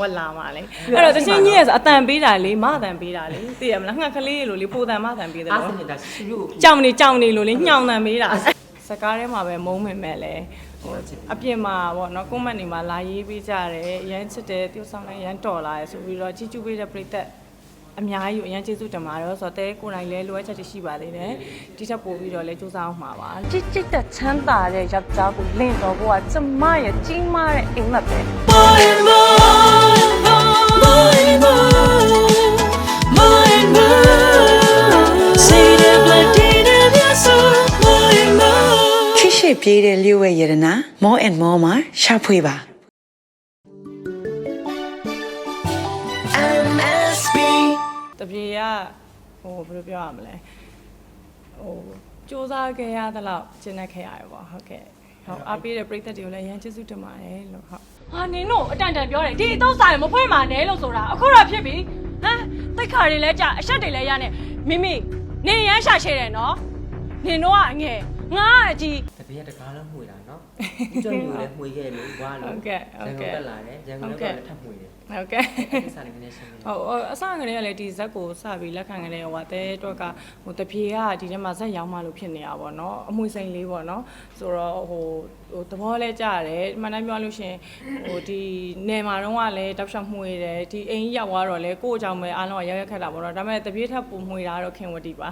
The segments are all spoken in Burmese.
ဝက်လာမှာလေအဲ့တော့တချင်းကြီးရဲ့ဆိုအတန်ပေးတာလေမအတန်ပေးတာလေသိရမလားငှက်ကလေးလိုလေပိုတန်မအတန်ပေးတယ်အားလို့စနေတာရှိလို့ကြောင်နေကြောင်နေလို့လေညှောင်တန်ပေးတာစကားထဲမှာပဲမုန်းမင်မဲ့လေဟိုအပြင်မှာပေါ့နော်ကွန်မန့်တွေမှာလာရေးပေးကြတယ်ရမ်းချစ်တယ် tiêu ဆောင်လိုက်ရမ်းတော်လာတယ်ဆိုပြီးတော့ချီချူပေးတဲ့ပရိသတ် အများကြီးကိုအရန်ကျေးဇူးတင်ပါတယ်ဆိုတော့တဲကိုယ်တိုင်လည်းလိုအပ်ချက်တွေရှိပါသေးတယ်ဒီထက်ပိုပြီးတော့လည်းစူးစမ်းအောင်မှာပါကြစ်ကြစ်တဲ့ချမ်းသာတဲ့ယောက်ျားကိုလင့်တော်ဖို့ကကျမရဲ့ကြီးမားတဲ့အိမ်မက်ပဲ More and more, more and more, more and more. Say the blood in your soul, more and more. ခိရှိပြေးတဲ့လျှို့ဝဲရတနာ more and more မှာရှာဖွေပါ တပြေကဟိုဘယ်လိုပြောရမလဲဟိုစူးစမ်းခဲ့ရသလောက်ကျင့်တတ်ခဲ့ရတယ်ပေါ့ဟုတ်ကဲ့ဟုတ်အားပေးတဲ့ပရိသတ်တွေကိုလည်းအရန်ကျေးဇူးတင်ပါတယ်လို့ဟုတ်ဟာနင်တို့အတန်တန်ပြောတယ်ဒီအတော့ဆိုင်မဖွင့်ပါနဲ့လို့ဆိုတာအခုတော့ဖြစ်ပြီဟမ်တိတ်ခါတွေလည်းကြာအဆက်တွေလည်းရနဲ့မိမိနင်ရမ်းရှာချေတယ်နော်နင်တို့ကအငယ် ငါကအကြီး တပည့်တကားလုံးမှွေတာနော်ဦးကျော်မျိုးလည်းမှွေခဲ့လို့ဘွားလို့တက်လာတယ်ရန်ကုန်လည်းထပ်မှွေတယ်ဟုတ်ကဲ့ဒီစားနေနေရှင်းနေဟုတ်ဟိုအစကတည်းကလည်းဒီဇက်ကိုစပြီးလက်ခံကြတဲ့ဟိုကတဲတော့ကဟိုတပြေကဒီထဲမှာဇက်ရောင်းမှလို့ဖြစ်နေတာပေါ့နော်အမွှေစိန်လေးပေါ့နော်ဆိုတော့ဟိုဟိုသဘောလဲကြရတယ်မှန်တိုင်းပြောလို့ရှရင်ဟိုဒီနယ်မှာတော့ကလည်းတောက်လျှောက်မှွေတယ်ဒီအိမ်ကြီးရောက်သွားတော့လဲကိုယ့်အကြောင်းပဲအားလုံးကရောက်ရက်ခက်တာပေါ့နော်ဒါပေမဲ့တပြေထပ်ပုံမှွေတာတော့ခင်ဝတီပါ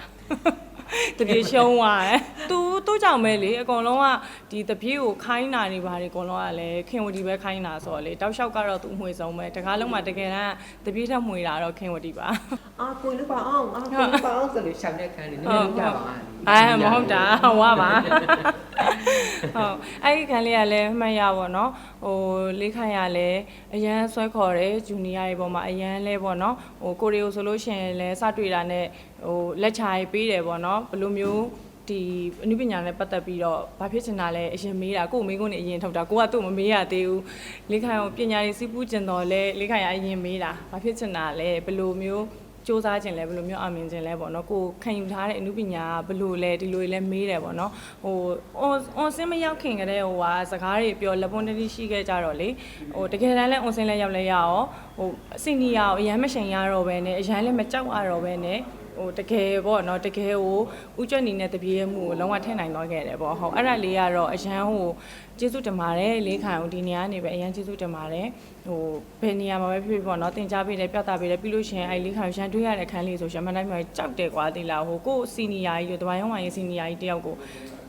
တပြေရှုံးသွားတယ်။ तू သူ့ကြောင့်ပဲလေအကုန်လုံးကဒီတပြေကိုခိုင်းတာနေပါတယ်အကုန်လုံးကလည်းခင်ဝတီပဲခိုင်းတာဆိုတော့လေတောက်လျှောက်ကတော့ तू မှွေဆုံးပဲတကားလုံးမှာတကယ်တမ်းတပြေထက်မှွေတာတော့ခင်ဝတီပါအာကိုလို့ပါအောင်အာကိုလို့ပါအောင်ဆိုလို့ရှောင်းတဲ့ခန်းနေနည်းနည်းကြပါအဲမဟုတ်တာဟွာပါဟုတ်အဲ့ဒီခံလေးကလည်းမှတ်ရပါတော့ဟိုလေးခိုင်ရလည်းအရန်ဆွဲခေါ်တယ်ဂျူနီယာတွေပေါ်မှာအရန်လဲပေါ့နော်ဟိုကိုရီယိုဆိုလို့ရှိရင်လည်းစတွေ့တာနဲ့ ဟိုလက်ချာရေးပေးတယ်ပေါ့နော်ဘယ်လိုမျိုးဒီအနုပညာနဲ့ပတ်သက်ပြီးတော့ဘာဖြစ်ချင်တာလဲအရင်မေးတာကို့မေးခွန်းနေအရင်ထုတ်တာကိုကသူ့မမေးရသေးဘူးလေးခိုင်ကိုပညာရေးစီးပူးကျင်တော်လဲလေးခိုင်ကအရင်မေးတာဘာဖြစ်ချင်တာလဲဘယ်လိုမျိုးစူးစမ်းခြင်းလဲဘယ်လိုမျိုးအောင်မြင်ခြင်းလဲပေါ့နော်ကိုခံယူထားတဲ့အမှုပညာကဘယ်လိုလဲဒီလိုလဲမေးတယ်ပေါ့နော်ဟိုအွန်အွန်စင်းမရောက်ခင်ကတည်းကဟိုဟာစကားတွေပြောလက်ပွန်တတိရှိခဲ့ကြတော့လေဟိုတကယ်တမ်းလဲအွန်စင်းလဲရောက်လဲရအောင်ဟိုအစီနီယာကိုအရန်မရှင်ရတော့ပဲနဲ့အရန်လဲမကြောက်ရတော့ပဲနဲ့ ဟိုတကယ်ပေါ့နော်တကယ်ကိုဥကြွနေနဲ့တပြေးမှုကိုလုံးဝထည့်နိုင်တော့ခဲ့တယ်ပေါ့ဟုတ်အဲ့ဒါလေးကတော့အရန်ဟိုကျေးဇူးတင်ပါတယ်လေးခံအောင်ဒီနေရာကနေပဲအရန်ကျေးဇူးတင်ပါတယ်ဟိုဘယ်နေရာမှာပဲဖြစ်ဖြစ်ပေါ့နော်တင် जा ပေးတယ်ပြသပေးတယ်ပြီးလို့ရှိရင်အဲ့လေးခံရန်တွေးရတဲ့ခန်းလေးဆိုရှင်မတိုင်းမှာကြောက်တယ်ကွာတိလားဟိုကိုစီနီယာကြီးတို့တပိုင်းရောင်းဝိုင်းရေးစီနီယာကြီးတယောက်ကို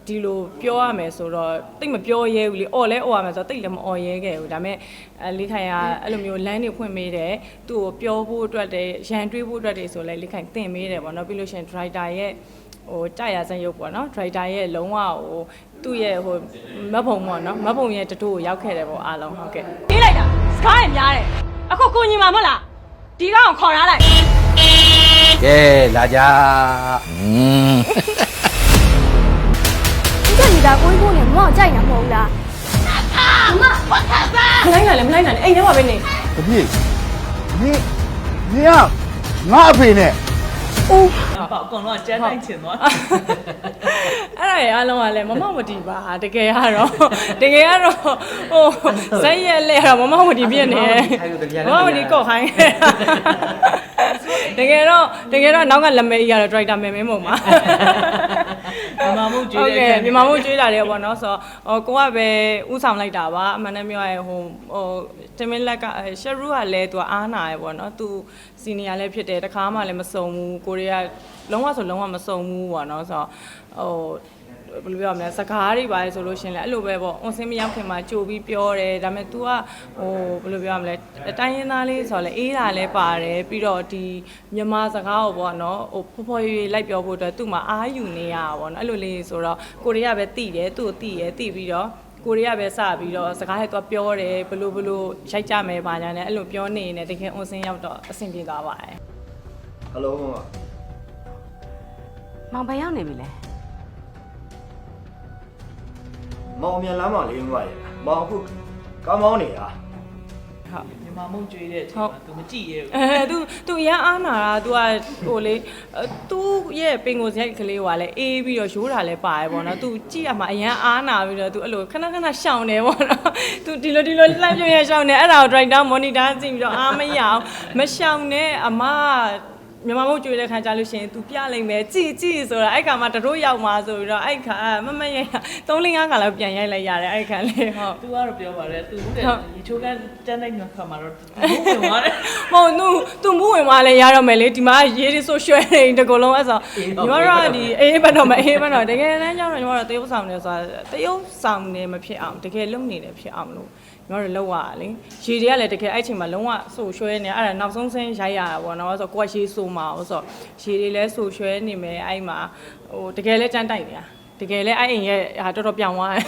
ဒီလိုပြောရမယ်ဆိုတော့တိတ်မပြောရဲဘူးလေအော်လဲအော်ရမယ်ဆိုတော့တိတ်လည်းမအော်ရဲခဲ့ဘူးဒါပေမဲ့အဲလေးခိုင်ကအဲ့လိုမျိုးလမ်းတွေဖွင့်ပေးတယ်သူ့ကိုပြောဖို့အတွက်တည်းရန်တွေးဖို့အတွက်တည်းဆိုလဲလေးခိုင်တင်ပေးတယ်ပေါ့နော်ပြီးလို့ရှိရင် driver ရဲ့ဟိုကြရစံရုပ်ပေါ့နော် driver ရဲ့လုံးဝဟိုသူ့ရဲ့ဟိုမတ်ဖုံပေါ့နော်မတ်ဖုံရဲ့တတိုးကိုရောက်ခဲ့တယ်ပေါ့အားလုံးဟုတ်ကဲ့ပြေးလိုက်တာစကားရများတယ်အခုကိုညီမမဟုတ်လားဒီကောင်ခေါ်ရလိုက်ကဲလာကြอืมဒီ ကနေတာကိုကြီးကိုနဲ့မောင်ကြိုက်တာမဟုတ်လားမလိုက်နိုင်လည်းမလိုက်နိုင်လည်းအိမ်ထဲမှာပဲနေတပြည့်နေနေရငါအဖေနဲ့ပေါ့အကုန်လုံးကကျန်းနိုင်ချင်သွားအဲ့ဒါရအားလုံးကလည်းမမဝတီပါတကယ်ကတော့တကယ်ကတော့ဟိုဇက်ရက်လဲတော့မမဝတီပြည့်နေမမဝတီကော့ခိုင်းတကယ်တော့တကယ်တော့နောက်ကလက်မဲကြီးကတော့ driver မဲမဲမုံပါ မြန်မာမှုကျွေးတယ်မြန်မာမှုကျွေးတာတယ်ပေါ့နော်ဆိုတော့ဟိုကိုကပဲဥဆောင်လိုက်တာပါအမှန်တမ်းပြောရရင်ဟိုဟိုတမင်လက်ကရှရူကလည်းသူကအားနာရယ်ပေါ့နော်သူစီနီယာလည်းဖြစ်တယ်တခါမှလည်းမစုံဘူးကိုရီးယားလုံးဝဆိုလုံးဝမစုံဘူးပေါ့နော်ဆိုတော့ဟို ဘယ်လိုပြောရမလဲစကားတွေပါလေဆိုလို့ရှရင်လဲအဲ့လိုပဲပေါ့အွန်စင်းမရောက်ခင်မှာကြိုပြီးပြောတယ်ဒါပေမဲ့ तू ကဟိုဘယ်လိုပြောရမလဲအတိုင်းရင်းသားလေးဆိုတော့လဲအေးတာလဲပါတယ်ပြီးတော့ဒီမြန်မာစကားကိုပေါ့နော်ဟိုဖော်ဖော်ရွေလိုက်ပြောဖို့အတွက်သူ့မှာအားယူနေရတာပေါ့နော်အဲ့လိုလေးဆိုတော့ကိုရီးယားပဲတိတယ်သူ့ကိုတိရတိပြီးတော့ကိုရီးယားပဲစပြီးတော့စကားဟဲ့သူပြောတယ်ဘလို့ဘလို့ရိုက်ကြမယ်ပါညာနဲ့အဲ့လိုပြောနေနေတကယ်အွန်စင်းရောက်တော့အဆင်ပြေသွားပါတယ်ဟယ်လိုမောင်ဘယ်ရောက်နေပြီလဲ မောင်မြန်လမ်းမလေးမရမောင်အခုကောင်းမောင်းနေတာ ဟုတ် မြန်မာမုံကျွေးတဲ့အချိန်မှာ तू မကြည့်ရဘူး အဲ तू तू ရမ်းအားနာတာ तू ကဟိုလေအဲ तू ရဲ့ပင်ကိုစရိုက်ကလေးကလည်းအေးပြီးတော့ရိုးတာလည်းပါတယ်ပေါ့နော် तू ကြည့်ရမှာအရန်အားနာပြီးတော့ तू အဲ့လိုခဏခဏရှောင်နေပေါ့နော် तू ဒီလိုဒီလိုလှမ်းပြရရှောင်နေအဲ့ဒါကို director monitor ကြည့်ပြီးတော့အားမရအောင်မရှောင်နဲ့အမ မြန်မာမုတ်ကျွေးတဲ့ခါကြလို့ရှိရင် तू ပြလိုက်မယ်ကြည်ကြည်ဆိုတာအဲ့ခါမှာတို့ရောက်မှာဆိုပြီးတော့အဲ့ခါမမရရ3 4 5ခါလောက်ပြန်ရိုက်လိုက်ရတယ်အဲ့ခါလေးဟုတ် तू ကတော့ပြောပါတယ် तू တဲ့ရေချိုးကန်းတန်းလိုက်ခါမှာတော့ तू ဝင်သွားတယ် မဟုတ်သူသူမူဝင်သွားလဲရတော့မယ်လေဒီမှာရေးဒီဆိုရွှဲနေတကလုံးအဲ့ဆိုညီမတို့ကဒီအေးဘက်တော့မအေးဘက်တော့တကယ်တမ်းကျတော့ညီမတို့တရုပ်ဆောင်နေဆိုတာတရုပ်ဆောင်နေမဖြစ်အောင်တကယ်လုံနေတယ်ဖြစ်အောင်လို့ ညီမတို့လောက်ရတာလေရေတွေကလည်းတကယ်အဲ့ချိန်မှာလုံးဝဆိုရွှဲနေအဲ့ဒါနောက်ဆုံးဆင်းရိုက်ရတာပေါ့နော်ဆိုကိုကရေဆိုမှာဆိုရေတွေလည်းဆိုရွှဲနေမယ်အဲ့မှာဟိုတကယ်လည်းကြမ်းတိုက်နေတာတကယ်လည်းအဲ့အိမ်ရဲ့ဟာတော်တော်ပြောင်းသွားတယ်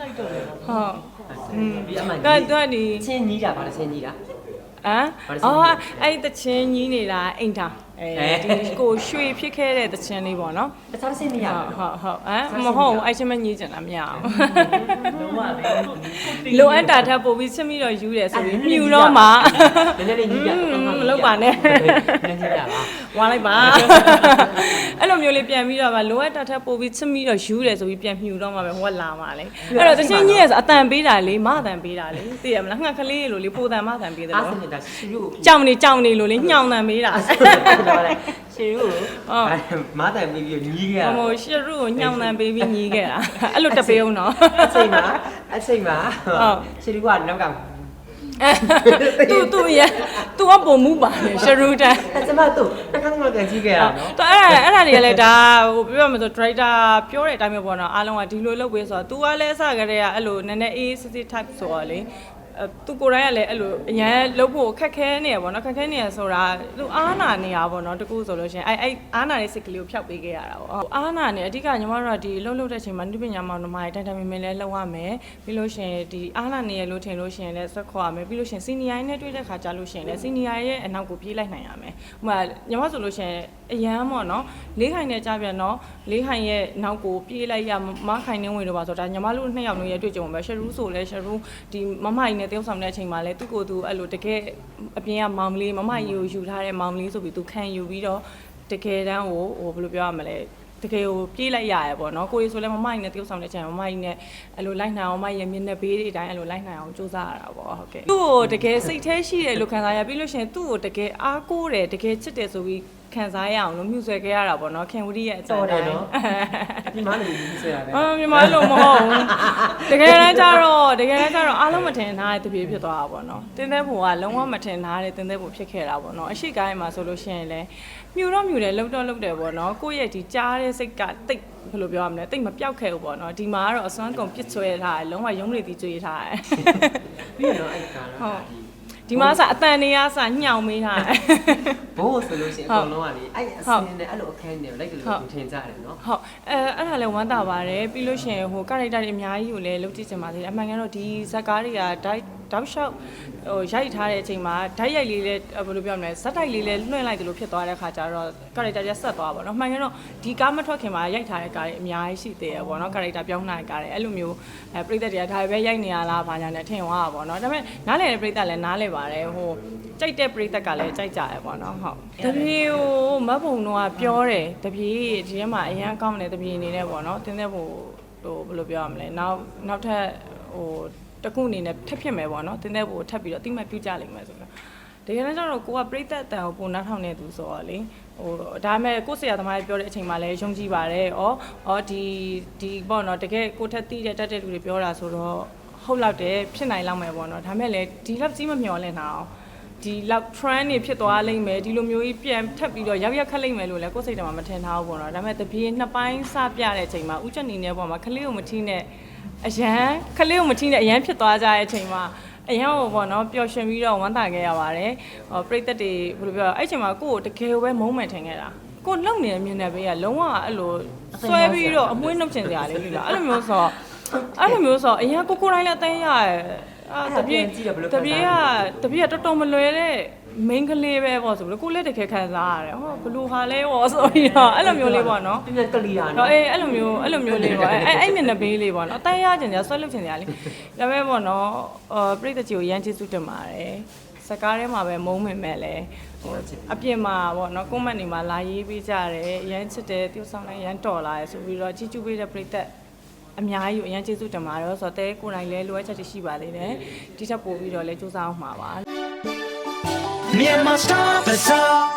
တိုက်တော့တယ်ပေါ့ဟုတ်ဒီအမှန်ကဲသူကဒီချင်းကြီးတာဗါလဲချင်းကြီးတာဟမ်ဘာလဲအော်ဆိုအဲ့ဒီတချင်းကြီးနေတာအိမ်ထောင် အဲဒီကိုရွှေဖြစ်ခဲ့တဲ့တချင်းလေးပေါ့နော်တခြားချင်းမရဟုတ်ဘူးဟုတ်ဟုတ်အဲမဟုတ်ဘူးအဲ့ချင်းမညီးကျင်တာမရအောင်လုံးဝလေလိုအပ်တာထပ်ပို့ပြီးချစ်မိတော့ယူတယ်ဆိုပြီးမြူတော့မှနည်းနည်းလေးကြီးပြမလုပ်ပါနဲ့နည်းနည်းကြီးပြပါ ဝါလိုက်ပါအဲ့လိုမျိုးလေးပြန်ပြီးတော့မှလိုအပ်တာထပ်ပို့ပြီးချစ်မိတော့ယူတယ်ဆိုပြီးပြန်မြူတော့မှပဲဟိုကလာမှလေအဲ့တော့တချင်းကြီးရဲ့ဆိုအတန်ပေးတာလေမအတန်ပေးတာလေသိရမလားငှက်ကလေးလိုလေပိုတန်မအတန်ပေးတယ်အားလို့စနေတာရှီရုကြောင်နေကြောင်နေလို့လေညှောင်တန်ပေးတာရှီရုမားတိုင်ပြီးပြီးညီးခဲ့ရဟိုရှရုကိုညှောင်တန်ပေးပြီးညီးခဲ့တာအဲ့လိုတက်ပေးအောင်နော်အချိန်မှာအချိန်မှာဟုတ်ရှီရုကနောက်က သူသူရသူကပုံမှုပါလေရှရူတန်အကျမတို့တစ်ခါတော့ကန်ကြီးခဲ့ရနော်တော့အဲ့ဒါအဲ့ဒါတွေကလည်းဒါဟိုပြောရမလို့ director ပြောတဲ့အတိုင်းပဲပေါ့နော်အားလုံးကဒီလိုလုပ်ပေးဆိုတော့ तू ကလည်းအစကတည်းကအဲ့လိုနည်းနည်းအေးစစ်စစ် type ဆိုတော့လေအဲ သူကိုယ်တိုင်ကလည်းအဲ့လိုအရန်လုပ်ဖို့ခက်ခဲနေရပေါ့နော်ခက်ခဲနေရဆိုတာသူအားနာနေရပေါ့နော်တကူဆိုလို့ရှိရင်အဲ့အဲ့အားနာတဲ့စိတ်ကလေးကိုဖျောက်ပေးခဲ့ရတာပေါ့ဟုတ်အားနာနေအဓိကညီမတို့ကဒီလှုပ်လှုပ်တဲ့အချိန်မှာနိပညာမောင်နှမတွေတိုင်တိုင်မင်မင်လဲလှုပ်ရမယ်ပြီးလို့ရှိရင်ဒီအားနာနေရလို့ထင်လို့ရှိရင်လည်းဆက်ခေါ်ရမယ်ပြီးလို့ရှိရင်စီနီယာနဲ့တွေ့တဲ့ခါကြလို့ရှိရင်လည်းစီနီယာရဲ့အနောက်ကိုပြေးလိုက်နိုင်ရမယ်ဟိုမှာညီမဆိုလို့ရှိရင်အရန်ပေါ့နော်လေးခိုင်နဲ့ကြားပြန်တော့လေးခိုင်ရဲ့နောက်ကိုပြေးလိုက်ရမခိုင်နေဝင်တော့ပါဆိုတော့ဒါညီမတို့နှစ်ယောက်လုံးရဲ့တွေ့ကြုံပဲရှရူးဆိုလဲရှရူးဒီမမကြီးနဲ့တယောက်ဆောင်တဲ့အချိန်မှာလဲသူ့ကိုယ်သူအဲ့လိုတကယ်အပြင်ကမောင်လေးမမကြီးကိုယူထားတဲ့မောင်လေးဆိုပြီးသူခံယူပြီးတော့တကယ်တမ်းကိုဟိုဘယ်လိုပြောရမလဲတကယ်ကိုပြေးလိုက်ရရပေါ့နော်ကိုရီဆိုလဲမမကြီးနဲ့တယောက်ဆောင်တဲ့အချိန်မမကြီးနဲ့အဲ့လိုလိုက်နိုင်အောင်မမကြီးရဲ့မျက်နှာဘေးတွေအတိုင်းအဲ့လိုလိုက်နိုင်အောင်စူးစမ်းရတာပေါ့ဟုတ်ကဲ့သူ့ကိုတကယ်စိတ်แท้ရှိတယ်လို့ခံစားရပြီးလို့ရှိရင်သူ့ကိုတကယ်အားကိုးတယ်တကယ်ချစ်တယ်ဆိုပြီးခံစားရအောင်လို့မြှူဆွဲခဲ့ရတာပေါ့နော်ခင်ဝရီရဲ့အကြံတော်တယ်တိုင်းနော်ဒီမှာလည်းဒီဆွဲရတယ်အာမြန်မာလို့မဟုတ်ဘူးတကယ်တမ်းကျတော့တကယ်တမ်းကျတော့အားလုံးမထင်ထားတဲ့တပြေဖြစ်သွားတာပေါ့နော်တင်းသေးဘူကလုံးဝမထင်ထားတဲ့တင်းသေးဘူဖြစ်ခဲ့တာပေါ့နော်အရှိကိုင်းမှာဆိုလို့ရှိရင်လည်းမြူတော့မြူတယ်လှုပ်တော့လှုပ်တယ်ပေါ့နော်ကိုယ့်ရဲ့ဒီကြားတဲ့စိတ်ကတိတ်ဘယ်လိုပြောရမလဲတိတ်မပြောက်ခဲ့ဘူးပေါ့နော်ဒီမှာကတော့အစွမ်းကုန်ပစ်ဆွဲထားတယ်လုံးဝရုံးရည်တီကျွေးထားတယ်ပြီးတော့အဲ့ကာဟုးတ် ဒီမှာစအတန်နေရစညှောင်မေးထားတယ်ဘိုးဆိုလို့ရှိရင်အကုန်လုံးကလေအဲ့အစင်းနဲ့အဲ့လိုအခန်းနဲ့လိုက်ကြလို့ထင်ကြတယ်နော်ဟုတ်အဲအဲ့ဒါလည်းဝမ်းသာပါတယ်ပြီးလို့ရှိရင်ဟိုကာရိုက်တာတွေအများကြီးကိုလည်းလုပ်ကြည့်ချင်ပါသေးတယ်အမှန်ကတော့ဒီဇက်ကားတွေကဒိုက်တောက်လျှောက်ဟိုရိုက်ထားတဲ့အချိန်မှာဓာတ်ရိုက်လေးလည်းဘယ်လိုပြောမလဲဇက်တိုက်လေးလည်းလွှင့်လိုက်တယ်လို့ဖြစ်သွားတဲ့ခါကျတော့ကာရိုက်တာတွေဆက်သွားပါတော့အမှန်ကတော့ဒီကားမထွက်ခင်မှာရိုက်ထားတဲ့ကားတွေအများကြီးရှိသေးတယ်ပေါ့နော်ကာရိုက်တာပြောင်းလာတဲ့ကားတွေအဲ့လိုမျိုးအဲပရိသတ်တွေကဒါပဲရိုက်နေရလားဘာညာနဲ့ထင်သွားတာပေါ့နော်ဒါပေမဲ့နားလည်တဲ့ပရိသတ်လည်းနားလည်ပါတယ်ဟိုကြိုက်တဲ့ပရိသတ်ကလည်းကြိုက်ကြတယ်ပေါ့နော်ဟုတ်တပြေဟိုမတ်ဘုံတော့ပြောတယ်တပြေဒီထဲမှာအရန်ကောင်းတယ်တပြေအနေနဲ့ပေါ့နော်တင်းတဲ့ဟိုဟိုဘယ်လိုပြောရမလဲနောက်နောက်ထပ်ဟိုတစ်ခုအနေနဲ့ထပ်ဖြစ်မယ်ပေါ့နော်တင်းတဲ့ဟိုထပ်ပြီးတော့တိမှတ်ပြုကြလိမ့်မယ်ဆိုတော့တကယ်တော့ကျတော့ကိုကပြိသက်တန်ကိုပုံနှားထောင်နေသူဆိုတော့လေဟိုဒါပေမဲ့ကိုယ့်ဆရာသမားပြောတဲ့အချိန်မှာလည်းယုံကြည်ပါတယ်။ဩဩဒီဒီပေါ့နော်တကယ်ကိုထက်တီးတဲ့တက်တဲ့လူတွေပြောတာဆိုတော့ ဟုတ်လောက်တယ်ဖြစ်နိုင်လောက်မယ်ပေါ့နော်။ဒါပေမဲ့လည်းဒီလောက်ကြီးမမျော်လင့်တာအောင်ဒီလောက် trend တွေဖြစ်သွားလိမ့်မယ်ဒီလိုမျိုးကြီးပြန်ထပ်ပြီးတော့ရောက်ရက်ခတ်လိမ့်မယ်လို့လည်းကိုယ်စိတ်ထဲမှာမထင်ထားဘူးပေါ့နော်ဒါပေမဲ့တပြေနှစ်ပိုင်းစပြတဲ့အချိန်မှာဥချက်နေနေပေါ့မှာခလေးကိုမထီးနဲ့အရန်ခလေးကိုမထီးနဲ့အရန်ဖြစ်သွားကြတဲ့အချိန်မှာအရန်ဟိုပေါ့နော်ပျော်ရွှင်ပြီးတော့ဝမ်းသာခဲ့ရပါတယ်ဟောပြိသက်တွေဘယ်လိုပြောအဲ့အချိန်မှာကိုယ့်ကိုတကယ်ပဲမုန်းမှန်ထင်ခဲ့တာကိုလုံနေတဲ့မျက်နှာဘေးကလုံးဝအဲ့လိုဆွဲပြီးတော့အမွှေးနှုတ်ချင်စရာလေးပြီလားအဲ့လိုမျိုးဆို အဲ့လိုမျိုးဆိုအရင်ကိုကိုတိုင်းလည်းအသိရရဲ့အာတပြေတပြေကတပြေကတော်တော်မလွယ်တဲ့ main ကလေးပဲပေါ့ဆိုပြီးကိုလည်းတကယ်ခံစားရတယ်ဟောဘလူဟာလဲပေါ့ဆိုပြီးတော့အဲ့လိုမျိုးလေးပေါ့နော်ပြင်းပြကလီယာတော့နော်အေးအဲ့လိုမျိုးအဲ့လိုမျိုးလေးပေါ့အဲ့အဲ့မျက်နှာပေးလေးပေါ့နော်အတိုင်းရကျင်ကြဆွဲလွတ်ချင်ကြလေဒါပေမဲ့ပေါ့နော်အော်ပြိတ္တကြီးကိုရမ်းကျေးဇူးတင်ပါတယ်စကားထဲမှာပဲမုန်းမင်မဲ့လဲဟိုအပြင်မှာပေါ့နော်ကွန်မန့်တွေမှာလာရေးပေးကြတယ်ရမ်းချစ်တယ် tiêu ဆောင်လိုက်ရမ်းတော်လာတယ်ဆိုပြီးတော့ချီးကျူးပေးတဲ့ပြိတ္တ အများကြီးကိုအရန်ကျေးဇူးတင်ပါတယ်ဆိုတော့တဲကိုယ်တိုင်လည်းလိုအပ်ချက်တွေရှိပါသေးတယ်ဒီထက်ပိုပြီးတော့လည်းစူးစမ်းအောင်မှာပါ Myanmar Star Bazaar